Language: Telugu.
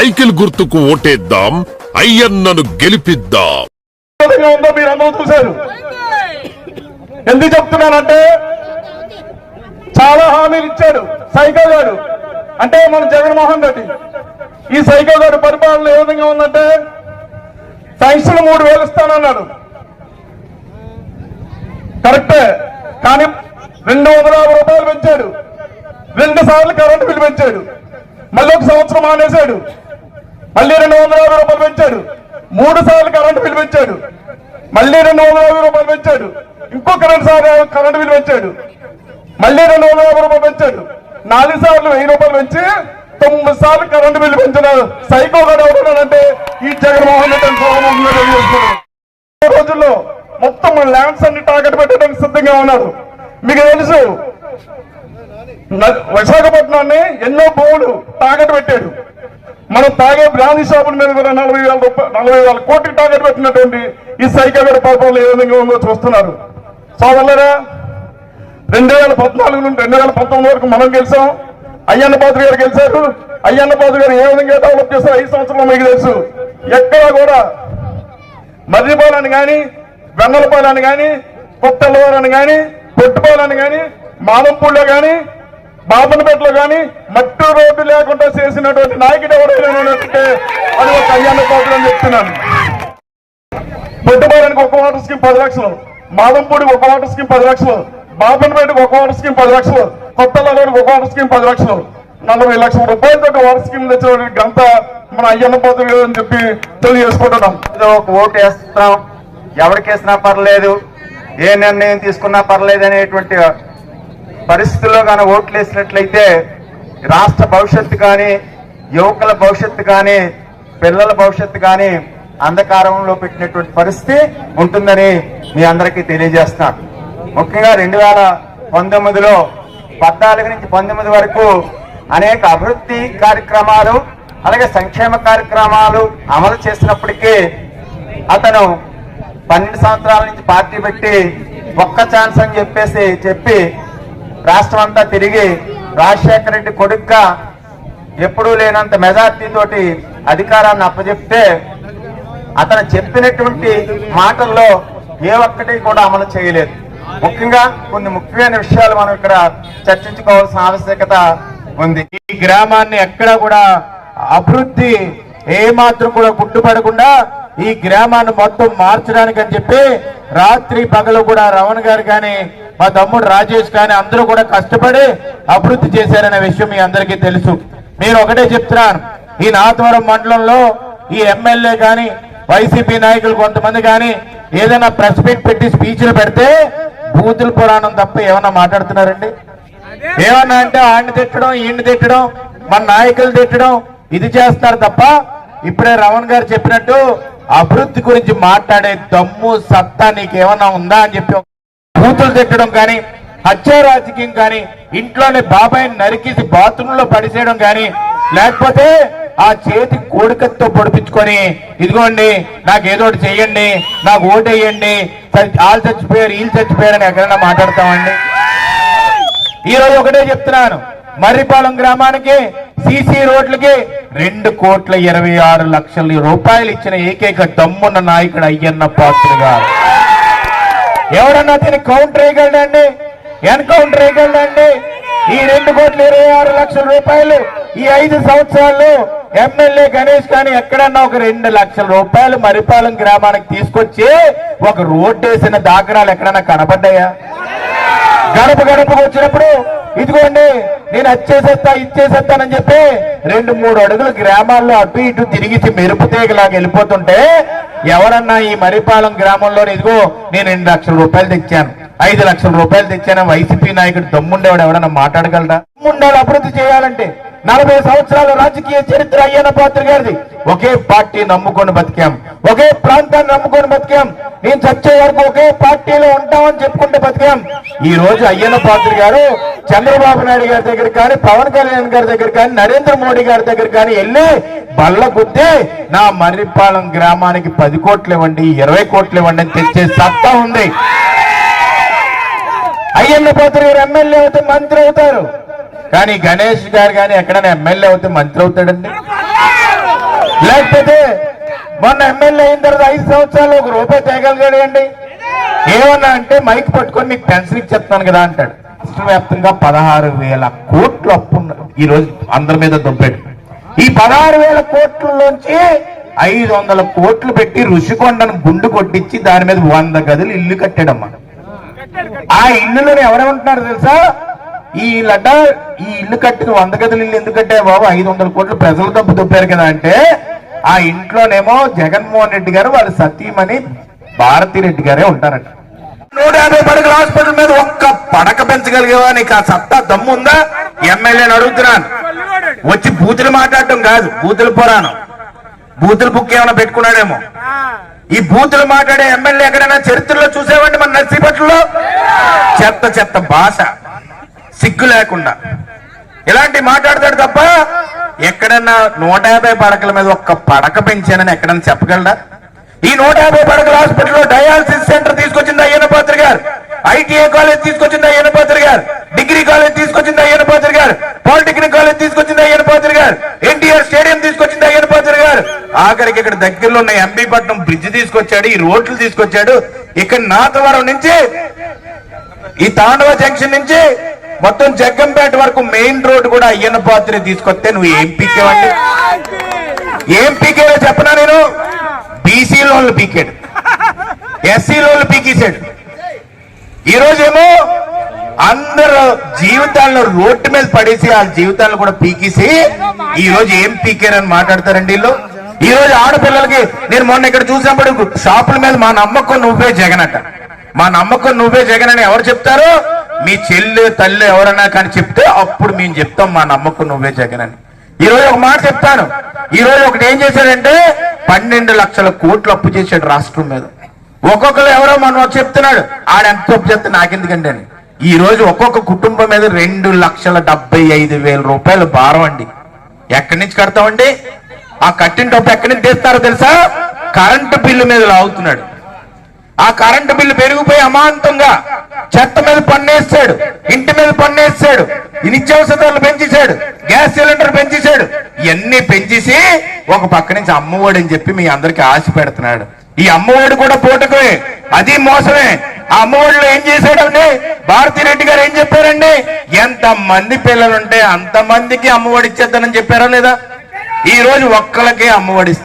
సైకిల్ గుర్తుకు ఓటేద్దాం అయ్యన్నను గెలిపిద్దాం. ఉందో మీరు అందరూ చూశారు. ఎందుకు చెప్తున్నానంటే చాలా హామీలు ఇచ్చాడు సైకో గారు అంటే మన జగన్మోహన్ రెడ్డి. ఈ సైకో గారి పరిపాలన ఏ విధంగా ఉందంటే పెన్షన్ మూడు వేలు ఇస్తానన్నాడు. కరెక్టే కానీ రెండు వందల యాభై రూపాయలు పెంచాడు. రెండు సార్లు కరెంటు బిల్లు పెంచాడు. మళ్ళీ ఒక సంవత్సరం మానేశాడు. మళ్ళీ రెండు వందల యాభై రూపాయలు పెంచాడు. మూడు సార్లు కరెంటు బిల్లు పెంచాడు. మళ్ళీ రెండు వందల యాభై రూపాయలు పెంచాడు. ఇంకొక రెండు సార్లు కరెంటు బిల్లు పెంచాడు. మళ్ళీ రెండు వందల యాభై రూపాయలు పెంచాడు. నాలుగు సార్లు వెయ్యి రూపాయలు పెంచి తొమ్మిది సార్లు కరెంటు బిల్లు పెంచిన సైకో గడు అవుతున్నాడంటే ఈ జగన్మోహన్ రెడ్డి రోజుల్లో మొత్తం మన ల్యాండ్స్ అన్ని టార్గెట్ పెట్టడానికి సిద్ధంగా ఉన్నారు. మీకు తెలుసు విశాఖపట్నాన్ని ఎన్నో భూములు టార్గెట్ పెట్టాడు. మనం తాగే బ్రాంతి షాపుల మీద కూడా నలభై వేల రూపాయలు నలభై వేల కోట్లు టార్గెట్ పెట్టినటువంటి ఈ సైకిల్ గడ పాపంలో ఏ విధంగా ఉందో చూస్తున్నారు. సోదరులరా రెండు వేల పద్నాలుగు నుండి రెండు వేల పంతొమ్మిది వరకు మనం గెలిచాం. అయ్యన్న పాత్ర గారు గెలిచారు. అయ్యన్న పాత్ర గారు ఏ విధంగా డెవలప్ చేశారు ఐదు సంవత్సరాలు మీకు తెలుసు. ఎక్కడా కూడా మర్రిపాలని కానీ వెన్నలపాలని కానీ కొత్తలవారని కానీ పొట్టుపాలని కానీ మాలంపూడిలో కానీ బాపనపేటలో కానీ మట్టి రోడ్డు లేకుండా చేసినటువంటి నాయకుడు ఎవరైనా ఉన్నట్టే అది ఒక కళ్యాణ పాత్ర అని చెప్తున్నాను. పొట్టుపాలనికి ఒక వాటర్ స్కీమ్ పది లక్షలు మాదంపూడికి ఒక వాటర్ స్కీమ్ పది లక్షలు బాబనపేటకి ఒక వాటర్ స్కీమ్ పది లక్షలు కొత్తలలోనికి ఒక వాటర్ స్కీమ్ పది లక్షలు నలభై లక్షల రూపాయలతో వాటర్ స్కీమ్ తెచ్చిన గంత మన అయ్యన్న పోతుంది అని చెప్పి తెలియజేసుకుంటున్నాం. ఒక ఓటు వేస్తాం ఎవరికి వేసినా పర్లేదు ఏ నిర్ణయం తీసుకున్నా పర్లేదు అనేటువంటి పరిస్థితుల్లో కానీ ఓట్లు వేసినట్లయితే రాష్ట్ర భవిష్యత్తు కానీ యువకుల భవిష్యత్తు కానీ పిల్లల భవిష్యత్తు కానీ అంధకారంలో పెట్టినటువంటి పరిస్థితి ఉంటుందని మీ అందరికీ తెలియజేస్తున్నాను. ముఖ్యంగా రెండు వేల పంతొమ్మిదిలో పద్నాలుగు నుంచి పంతొమ్మిది వరకు అనేక అభివృద్ధి కార్యక్రమాలు అలాగే సంక్షేమ కార్యక్రమాలు అమలు చేసినప్పటికీ అతను పన్నెండు సంవత్సరాల నుంచి పార్టీ పెట్టి ఒక్క ఛాన్స్ అని చెప్పేసి చెప్పి రాష్ట్రం అంతా తిరిగి రాజశేఖర రెడ్డి కొడుక్గా ఎప్పుడూ లేనంత మెజార్టీతోటి అధికారాన్ని అప్పచెప్తే అతను చెప్పినటువంటి మాటల్లో ఏ ఒక్కటి కూడా అమలు చేయలేదు. ముఖ్యంగా కొన్ని ముఖ్యమైన విషయాలు మనం ఇక్కడ చర్చించుకోవాల్సిన ఆవశ్యకత ఉంది. ఈ గ్రామాన్ని ఎక్కడా కూడా అభివృద్ధి ఏ మాత్రం కూడా గుడ్డుపడకుండా ఈ గ్రామాన్ని మొత్తం మార్చడానికి అని చెప్పి రాత్రి పగలు కూడా రమణ గారు కానీ మా తమ్ముడు రాజేష్ కానీ అందరూ కూడా కష్టపడి అభివృద్ధి చేశారనే విషయం మీ అందరికీ తెలుసు. నేను ఒకటే చెప్తున్నాను. ఈ నాతవరం మండలంలో ఈ ఎమ్మెల్యే కానీ వైసీపీ నాయకులు కొంతమంది కానీ ఏదైనా ప్రెస్ మీట్ పెట్టి స్పీచ్లు పెడితే బూతుల పురాణం తప్ప ఏమన్నా మాట్లాడుతున్నారండి? ఏమన్నా అంటే ఆయన తిట్టడం ఈయన తిట్టడం మన నాయకులు తిట్టడం ఇది చేస్తారు తప్ప ఇప్పుడే రమణ్ గారు చెప్పినట్టు అభివృద్ధి గురించి మాట్లాడే దమ్ము సత్తా నీకేమన్నా ఉందా అని చెప్పి బూతులు తిట్టడం కానీ హత్య రాజకీయం కానీ ఇంట్లోనే బాబాయ్ నరికేసి బాత్రూమ్లో పడిసేయడం కానీ లేకపోతే ఆ చేతి కోడికతో పొడిపించుకొని ఇదిగోండి నాకు ఏదో ఒకటి చెయ్యండి నాకు ఓటేయండి వాళ్ళు చచ్చిపోయారు వీళ్ళు చచ్చిపోయారు అని ఎక్కడైనా మాట్లాడతామండి? ఈరోజు ఒకటే చెప్తున్నాను మర్రిపాలెం గ్రామానికి సీసీ రోడ్లకి రెండు కోట్ల ఇరవై ఆరు లక్షల రూపాయలు ఇచ్చిన ఏకైక దమ్మున్న నాయకుడు అయ్యన్న పాత్ర గారు. ఎవడన్నా దీన్ని కౌంటర్ వేయగలడండి? ఎన్కౌంటర్ వేయగలడండి? ఈ రెండు కోట్ల ఇరవై ఆరు లక్షల రూపాయలు ఈ ఐదు సంవత్సరాల్లో ఎమ్మెల్యే గణేష్ కానీ ఎక్కడన్నా ఒక రెండు లక్షల రూపాయలు మరిపాలెం గ్రామానికి తీసుకొచ్చి ఒక రోడ్డు వేసిన దాఖలాలు ఎక్కడన్నా కనపడ్డాయా? గడప గడపకు వచ్చినప్పుడు ఇదిగోండి నేను అచ్చేసేస్తా ఇచ్చేసేస్తానని చెప్పి రెండు మూడు అడుగులు గ్రామాల్లో అటు ఇటు తిరిగి మెరుపు తీగలాగా వెళ్ళిపోతుంటే ఎవరన్నా ఈ మరిపాలెం గ్రామంలో ఇదిగో నేను రెండు లక్షల రూపాయలు తెచ్చాను ఐదు లక్షల రూపాయలు తెచ్చాను వైసీపీ నాయకుడు దమ్ముండేవాడు ఎవడన్నా మాట్లాడగలరా దమ్ముండాలి అభివృద్ధి చేయాలంటే. నలభై సంవత్సరాల రాజకీయ చరిత్ర అయ్యన్న పాత్ర గారిది. ఒకే పార్టీ నమ్ముకొని బతికాం. ఒకే ప్రాంతాన్ని నమ్ముకొని బతికాం. నేను చచ్చే వరకు ఒకే పార్టీలో ఉంటామని చెప్పుకుంటూ బతికాం. ఈ రోజు అయ్యన్న పాత్ర గారు చంద్రబాబు నాయుడు గారి దగ్గర కానీ పవన్ కళ్యాణ్ గారి దగ్గర కానీ నరేంద్ర మోడీ గారి దగ్గర కానీ వెళ్ళి బల్ల గుద్ది నా మర్రిపాలెం గ్రామానికి పది కోట్లు ఇవ్వండి ఇరవై కోట్లు ఇవ్వండి అని తెచ్చే సత్తా ఉంది. అయ్యన్న పాత్ర గారు ఎమ్మెల్యే అవుతే మంత్రి అవుతారు. కానీ గణేష్ గారు కానీ ఎక్కడైనా ఎమ్మెల్యే అవుతే మంత్రి అవుతాడండి? లేకపోతే మొన్న ఎమ్మెల్యే అయిన తర్వాత ఐదు సంవత్సరాలు ఒక రూపాయి తేగలిగాడు అండి ఏమన్నా అంటే మైక్ పట్టుకొని మీకు పెన్షన్ ఇచ్చేస్తాను కదా అంటాడు. రాష్ట్ర వ్యాప్తంగా పదహారు వేల కోట్లు అప్పు ఉన్న- ఈ రోజు అందరి మీద దొబ్బాడు ఈ పదహారు వేల కోట్లలోంచి ఐదు వందల కోట్లు పెట్టి ఋషికొండను గుండు కొట్టించి దాని మీద వంద గదులు ఇల్లు కట్టాడమ్మా. ఆ ఇల్లులో ఉంటున్నారు తెలుసా? ఈ లడ్డ ఈ ఇల్లు కట్టిన వంద గదులు ఇల్లు ఎందుకు బాబు? ఐదు వందల కోట్లు ప్రజలు డబ్బు దొబ్బారు కదా అంటే ఆ ఇంట్లోనేమో జగన్మోహన్ రెడ్డి గారు వాళ్ళ సతీమణి భారతీ రెడ్డి గారే ఉంటారట. నూట యాభై పడకల హాస్పిటల్ మీద ఒక్క పడక పెంచగలిగేవా? నీకు ఆ సత్తా దమ్ము ఉందా ఎమ్మెల్యేని అడుగుతున్నాను. వచ్చి బూతులు మాట్లాడటం కాదు బూతులు పురాణం. బూతులు బుక్ ఏమైనా పెట్టుకున్నాడేమో? ఈ బూతులు మాట్లాడే ఎమ్మెల్యే ఎక్కడైనా చరిత్రలో చూసేవాడి మన నర్సీపట్లలో చెత్త చెత్త భాష. సిగ్గు లేకుండా. ఇలాంటి మాట్లాడతాడు తప్ప ఎక్కడన్నా నూట యాభై పడకల మీద ఒక్క పడక పెంచానని ఎక్కడన్నా చెప్పగలడా? ఈ నూట యాభై పడకల హాస్పిటల్లో డయాలసిస్ సెంటర్ తీసుకొచ్చింది అయ్యన్న పాత్ర గారు. ఐటీఐ కాలేజ్ తీసుకొచ్చింది అయ్యన్న పాత్ర గారు. డిగ్రీ కాలేజ్ తీసుకొచ్చింది అయ్యన్న పాత్ర గారు. పాలిటెక్నిక్ కాలేజ్ తీసుకొచ్చింది అయ్యన్న పాత్ర గారు. ఎన్టీఆర్ స్టేడియం తీసుకొచ్చింది అయ్యన్న పాత్ర గారు. ఆఖరికి ఇక్కడ దగ్గరలో ఉన్న ఎంపీ పట్నం బ్రిడ్జ్ తీసుకొచ్చాడు ఈ రోడ్లు తీసుకొచ్చాడు. ఇక్కడ నాతవరం నుంచి ఈ తాండవ జంక్షన్ నుంచి మొత్తం జగ్గంపేట వరకు మెయిన్ రోడ్ కూడా అయ్యన్న పాత్ర తీసుకొస్తే నువ్వు ఏం పీకేవండి ఏం పీకేవో చెప్పనా నేను? బీసీ లోన్లు పీకాడు. ఎస్సీ లోన్లు పీకేశాడు ఈ రోజేమో అందరు జీవితాలను రోడ్డు మీద పడేసి వాళ్ళ జీవితాలను కూడా పీకేసి ఈ రోజు ఏం పీకారని మాట్లాడతారండి వీళ్ళు? ఈ రోజు ఆడపిల్లలకి నేను మొన్న ఇక్కడ చూసినప్పుడు షాపుల మీద మా నమ్మకం నువ్వే జగన్ అట. మా నమ్మకం నువ్వే జగన్ అని ఎవరు చెప్తారు? మీ చెల్లి తల్లి ఎవరన్నా కానీ చెప్తే అప్పుడు మేము చెప్తాం మా నమ్మకం నువ్వే జగన్ అని. ఈరోజు ఒక మాట చెప్తాను. ఈరోజు ఒకటి ఏం చేశాడంటే పన్నెండు లక్షల కోట్లు అప్పు చేశాడు రాష్ట్రం మీద. ఒక్కొక్కరు ఎవరో మనం చెప్తున్నాడు ఆడ ఎంత అప్పు చెప్తే నాకెందుకండి అని. ఈ రోజు ఒక్కొక్క కుటుంబం మీద రెండు లక్షల డెబ్బై ఐదు వేల రూపాయలు భారం అండి. ఎక్కడి నుంచి కడతామండి? ఆ కట్టిన డబ్బు ఎక్కడి నుంచి తీస్తారో తెలుసా? కరెంటు బిల్లు మీద లాగుతున్నాడు. ఆ కరెంటు బిల్లు పెరిగిపోయి అమాంతంగా చెత్త మీద పన్నేస్తాడు ఇంటి మీద పన్నేస్తాడు నిత్యావసర ధరలు పెంచేశాడు గ్యాస్ సిలిండర్ పెంచేశాడు ఇవన్నీ పెంచేసి ఒక పక్క నుంచి అమ్మఒడి అని చెప్పి మీ అందరికి ఆశ పెడుతున్నాడు. ఈ అమ్మఒడి కూడా పూటకే అది మోసమే. ఆ అమ్మఒడిలో ఏం చేశాడండి భారతీ రెడ్డి గారు ఏం చెప్పారండి ఎంత మంది పిల్లలుంటే అంత మందికి అమ్మఒడి ఇచ్చేద్దానని చెప్పారా లేదా? ఈ రోజు ఒక్కలకే అమ్మఒడి